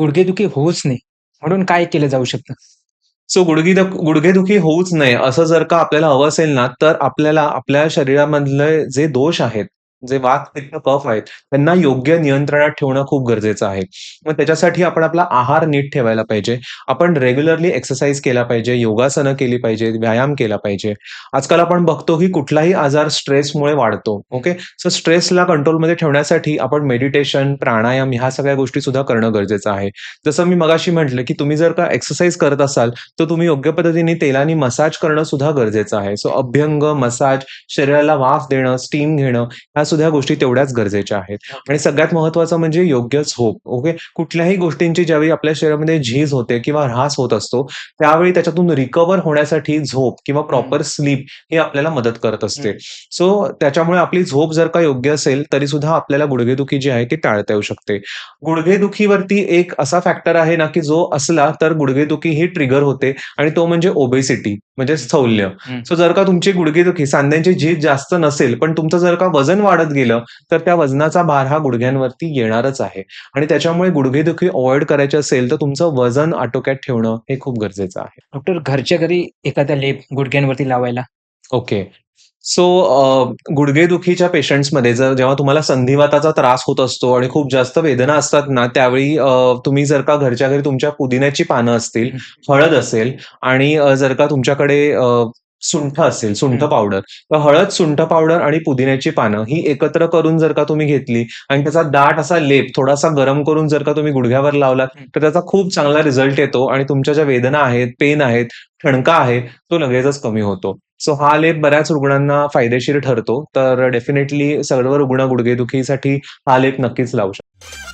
गुडघेदुखी होऊच नाही म्हणून काय केलं जाऊ शकतं? सो गुडघी गुडघेदुखी होऊच नये असं जर का आपल्याला हवं असेल ना, तर आपल्याला आपल्या शरीरामधले जे दोष आहेत, जे वात, पित्त, कफ आहेत, त्यांना योग्य नियंत्रणात ठेवणं खूप गरजेचं आहे. मग त्याच्यासाठी आपण आपला आहार नीट ठेवायला पाहिजे. आपण रेग्युलरली एक्सरसाइज केला पाहिजे, योगासनं केली पाहिजे व्यायाम केला पाहिजे. आजकाल आपण बघतो की कुठलाही आजार स्ट्रेसमुळे वाढतो. ओके. सो स्ट्रेसला कंट्रोलमध्ये ठेवण्यासाठी आपण मेडिटेशन, प्राणायाम ह्या सगळ्या गोष्टी सुद्धा करणं गरजेचं आहे. जसं मी मगाशी म्हटलं, की तुम्ही जर का एक्सरसाइज करत असाल, तर तुम्ही योग्य पद्धतीने तेलानी मसाज करणं सुद्धा गरजेचं आहे. सो अभ्यंग, मसाज, शरीराला वाफ देणं, स्टीम घेणं, ह्या सुद्धा गोष्टी तेवढ्याच गरजेच्या आहेत. आणि सगळ्यात महत्त्वाचं म्हणजे योग्य झोप. ओके. कुठल्याही गोष्टींची ज्यावेळी आपल्या शरीरामध्ये झीज होते किंवा ऱ्हास होत असतो, त्यावेळी त्याच्यातून रिकव्हर होण्यासाठी झोप किंवा. प्रॉपर स्लीप ही आपल्याला मदत करत असते. सो त्याच्यामुळे आपली झोप जर का योग्य असेल, तरी सुद्धा आपल्याला गुडघेदुखी जी आहे ती टाळता येऊ शकते. गुडघेदुखीवरती एक असा फॅक्टर आहे ना, की जो असला तर गुडघेदुखी ही ट्रिगर होते आणि तो म्हणजे ओबेसिटी म्हणजे स्थौल्य. सो जर का तुमची गुडघेदुखी, सांध्यांची झीज जास्त नसेल, पण तुमचं जर का वजन वाढत गेलं, तर त्या वजनाचा भार हा गुडघ्यांवरती येणारच आहे. आणि त्याच्यामुळे गुडघेदुखी अव्हॉइड करायची असेल, तर तुमचं वजन आटोक्यात ठेवणं हे खूप गरजेचं आहे. डॉक्टर घरच्या घरी एखादा लेप गुडघ्यांवरती लावायला? ओके. सो गुडघेदुखीच्या पेशंट्समध्ये जर जेव्हा तुम्हाला संधिवाताचा त्रास होत असतो आणि खूप जास्त वेदना असतात ना, त्यावेळी तुम्ही जर का घरच्या घरी तुमच्या पुदिन्याची पानं असतील. हळद असेल आणि जर का तुमच्याकडे सुंठ असेल, सुंठ. पावडर, तर हळद, सुंठ पावडर आणि पुदिन्याची पानं ही एकत्र करून जर का तुम्ही घेतली आणि त्याचा दाट असा लेप थोडासा गरम करून जर का तुम्ही गुडघ्यावर लावलात, हं. तर त्याचा खूप चांगला रिझल्ट येतो आणि तुमच्या ज्या वेदना आहेत, पेन आहेत, ठणका आहे, तो लगेचच कमी होतो. सो हा लेप बऱ्याच रुग्णांना फायदेशीर ठरतो. तर डेफिनिटली सर्व रुग्ण गुडघेदुखीसाठी हा लेप नक्कीच लावू शकतात.